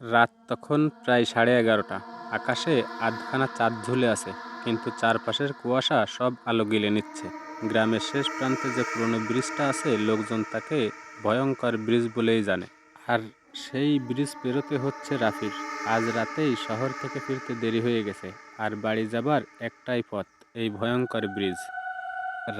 রাত তখন প্রায় সাড়ে এগারোটা। আকাশে আধখানা চাঁদ ঝুলে আছে, কিন্তু চারপাশের কুয়াশা সব আলো গিলে নিচ্ছে। গ্রামের শেষ প্রান্তে যে পুরনো ব্রিজটা আছে, লোকজন তাকে ভয়ঙ্কর ব্রিজ বলেই জানে। আর সেই ব্রিজ পেরোতে হচ্ছে রাফির। আজ রাতেই শহর থেকে ফিরতে দেরি হয়ে গেছে, আর বাড়ি যাবার একটাই পথ, এই ভয়ঙ্কর ব্রিজ।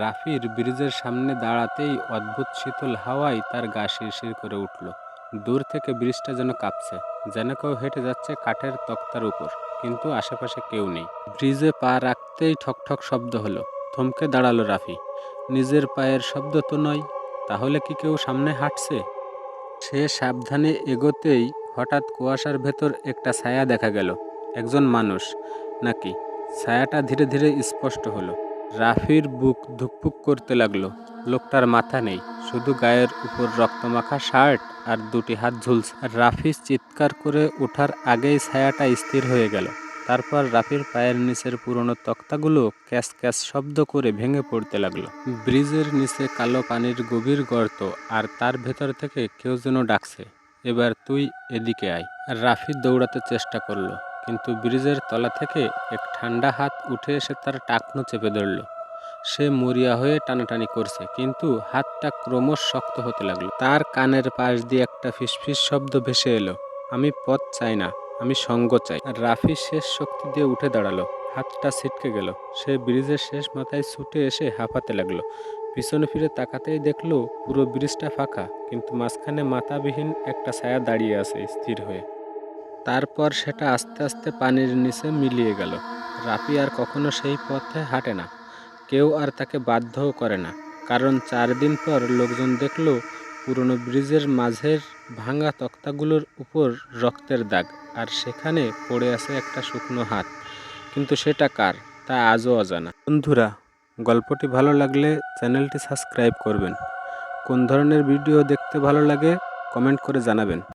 রাফির ব্রিজের সামনে দাঁড়াতেই অদ্ভুত শীতল হাওয়ায় তার গা শিরশির করে উঠল। দূর থেকে ব্রিজটা যেন কাঁপছে, যেন কেউ হেঁটে যাচ্ছে কাঠের তক্তার উপর, কিন্তু আশেপাশে কেউ নেই। ব্রিজে পা রাখতেই ঠকঠক শব্দ হলো। থমকে দাঁড়াল রাফি। নিজের পায়ের শব্দ তো নয়, তাহলে কি কেউ সামনে হাঁটছে? সে সাবধানে এগোতেই হঠাৎ কুয়াশার ভেতর একটা ছায়া দেখা গেল। একজন মানুষ নাকি? ছায়াটা ধীরে ধীরে স্পষ্ট হলো। রাফির বুক ধুকপুক করতে লাগল। লোকটার মাথা নেই। শুধু গায়ের উপর রক্তমাখা শার্ট আর দুটি হাত ঝুলছে। আর রাফি চিৎকার করে ওঠার আগেই ছায়াটা স্থির হয়ে গেল। তারপর রাফির পায়ের নিচের পুরনো তক্তাগুলো ক্যাস ক্যাস শব্দ করে ভেঙে পড়তে লাগল। ব্রিজের নিচে কালো পানির গভীর গর্ত আর তার ভেতর থেকে কেউ যেন ডাকছে, এবার তুই এদিকে আয়। রাফি দৌড়াতে চেষ্টা করল, কিন্তু ব্রিজের তলা থেকে এক ঠান্ডা হাত উঠে এসে তার টাকনো চেপে ধরল। সে মরিয়া হয়ে টানাটানি করছে, কিন্তু হাতটা ক্রমশ শক্ত হতে লাগল। তার কানের পাশ দিয়ে একটা ফিসফিস শব্দ ভেসে এলো, আমি পথ চাই না, আমি সঙ্গ চাই। আর রাফি শেষ শক্তি দিয়ে উঠে দাঁড়াল, হাতটা ছিটকে গেল। সে ব্রিজের শেষ মাথায় ছুটে এসে হাঁপাতে লাগল। পিছনে ফিরে তাকাতেই দেখল, পুরো ব্রিজটা ফাঁকা, কিন্তু মাঝখানে মাথাবিহীন একটা ছায়া দাঁড়িয়ে আছে স্থির হয়ে। তারপর সেটা আস্তে আস্তে পানির নিচে মিলিয়ে গেল। রাফি আর কখনো সেই পথে হাঁটে না। কেউ আর তাকে বাধ্যও করে না। কারণ চার দিন পর লোকজন দেখল, পুরনো ব্রিজের মাঝের ভাঙা তক্তাগুলোর উপর রক্তের দাগ, আর সেখানে পড়ে আছে একটা শুকনো হাত। কিন্তু সেটা কার, তা আজও অজানা। বন্ধুরা, গল্পটি ভালো লাগলে চ্যানেলটি সাবস্ক্রাইব করবেন। কোন ধরনের ভিডিও দেখতে ভালো লাগে, কমেন্ট করে জানাবেন।